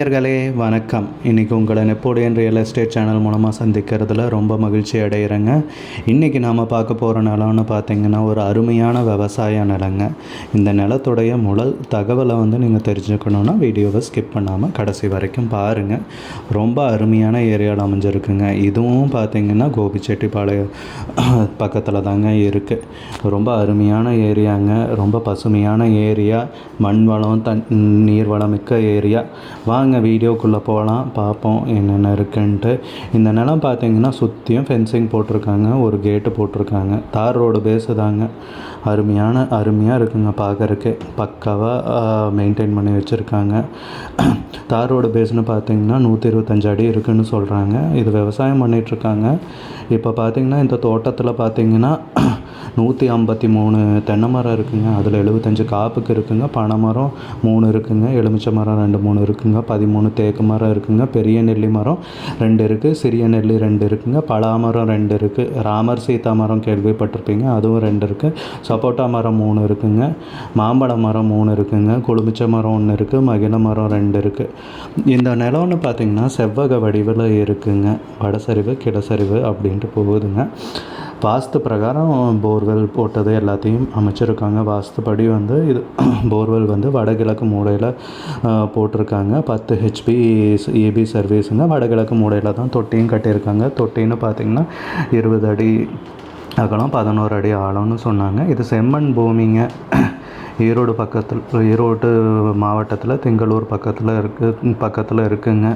நேயர்களே வணக்கம். இன்றைக்கி உங்களை நெப்போடியன் ரியல் எஸ்டேட் சேனல் மூலமாக சந்திக்கிறதுல ரொம்ப மகிழ்ச்சி அடைகிறேங்க இன்றைக்கி நாம் பார்க்க போகிற நிலம்னு பார்த்திங்கன்னா ஒரு அருமையான விவசாய நிலங்க. இந்த நிலத்துடைய முதல் தகவலை வந்து நீங்கள் தெரிஞ்சுக்கணுன்னா வீடியோவை ஸ்கிப் பண்ணாமல் கடைசி வரைக்கும் பாருங்கள் ரொம்ப அருமையான ஏரியாவில் அமைஞ்சிருக்குங்க. இதுவும் பார்த்திங்கன்னா கோபிச்செட்டிப்பாளையம் பக்கத்தில் தாங்க இருக்குது ரொம்ப அருமையான ஏரியாங்க. ரொம்ப பசுமையான ஏரியா. மண் வளம் தன் நீர் வளம் மிக்க ஏரியா. வாங்க வீடியோக்குள்ளே போகலாம் பார்ப்போம் என்னென்ன இருக்குன்ட்டு. இந்த நிலம் பார்த்தீங்கன்னா சுற்றியும் ஃபென்சிங் போட்டிருக்காங்க ஒரு கேட்டு போட்டிருக்காங்க. தார் ரோடு பேஸு தாங்க. அருமையான அருமையாக இருக்குங்க பார்க்கறக்கு பக்காவாக மெயின்டைன் பண்ணி வச்சுருக்காங்க. தார் ரோடு பேஸ்னு பார்த்தீங்கன்னா நூற்றி இருபத்தஞ்சு அடி இருக்குன்னு சொல்கிறாங்க இது விவசாயம் பண்ணிகிட்ருக்காங்க இப்போ பார்த்தீங்கன்னா இந்த தோட்டத்தில் பார்த்தீங்கன்னா நூற்றி ஐம்பத்தி மூணு தென்னை மரம் இருக்குங்க. அதில் எழுபத்தஞ்சு காப்புக்கு இருக்குங்க. பனை மரம் மூணு இருக்குங்க. எலுமிச்சை மரம் ரெண்டு மூணு இருக்குங்க. பதிமூணு தேக்கு மரம் இருக்குங்க. பெரிய நெல்லி மரம் ரெண்டு இருக்குது சிறிய நெல்லி ரெண்டு இருக்குங்க. பலா மரம் ரெண்டு இருக்குது ராமர் சீதா மரம் கேள்விப்பட்டிருப்பீங்க. அதுவும் ரெண்டு இருக்குது சப்போட்டா மரம் மூணு இருக்குங்க. மாம்பழ மரம் மூணு இருக்குங்க. கொழுமிச்சை மரம் ஒன்று இருக்குது மகிழ மரம் ரெண்டு இருக்குது இந்த நிலம்னு பார்த்தீங்கன்னா செவ்வக வடிவில் இருக்குங்க. வடசரிவு கிடசரிவு அப்படின்ட்டு போகுதுங்க. வாஸ்து பிரகாரம் போர்வெல் போட்டது எல்லாத்தையும் அமைச்சிருக்காங்க. வாஸ்துப்படி வந்து இது போர்வெல் வந்து வடகிழக்கு மூடையில் போட்டிருக்காங்க. பத்து ஹெச்பி ஏபி சர்வீஸுங்க வடகிழக்கு மூடையில் தான் தொட்டியும் கட்டியிருக்காங்க. தொட்டின்னு பார்த்திங்கன்னா இருபது அடி அகலம் பதினோரு அடி ஆழம்னு சொன்னாங்க. இது செம்மண் பூமிங்க. ஈரோடு பக்கத்தில் ஈரோடு மாவட்டத்தில் திங்களூர் பக்கத்தில் இருக்குது பக்கத்தில் இருக்குங்க.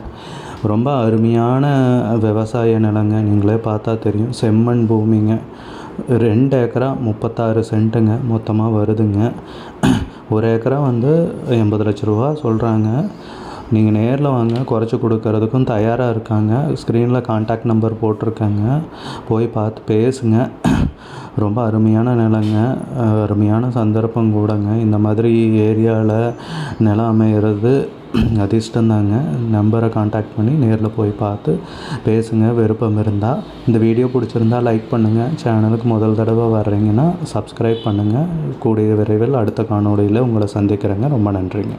ரொம்ப அருமையான விவசாய நிலங்க நீங்களே பார்த்தா தெரியும். செம்மண் பூமிங்க. ரெண்டு ஏக்கரா முப்பத்தாறு சென்ட்டுங்க மொத்தமாக வருதுங்க. ஒரு ஏக்கரா வந்து எண்பது லட்ச ரூபா சொல்கிறாங்க நீங்கள் நேரில் வாங்க குறைச்சி கொடுக்கறதுக்கும் தயாராக இருக்காங்க. ஸ்க்ரீனில் காண்டாக்ட் நம்பர் போட்டிருக்காங்க. போய் பார்த்து பேசுங்க. ரொம்ப அருமையான நிலங்க அருமையான சந்தர்ப்பம் கூடங்க. இந்த மாதிரி ஏரியாவில் நிலம் அமைகிறது அதிர்ஷ்டந்தாங்க. நம்பரை காண்டாக்ட் பண்ணி நேரில் போய் பார்த்து பேசுங்க விருப்பம் இருந்தால் இந்த வீடியோ பிடிச்சிருந்தா லைக் பண்ணுங்கள் சேனலுக்கு முதல் தடவை வர்றீங்கன்னா சப்ஸ்கிரைப் பண்ணுங்கள் கூடிய விரைவில் அடுத்த காணொளியில் உங்களை சந்திக்கிறேங்க. ரொம்ப நன்றிங்க.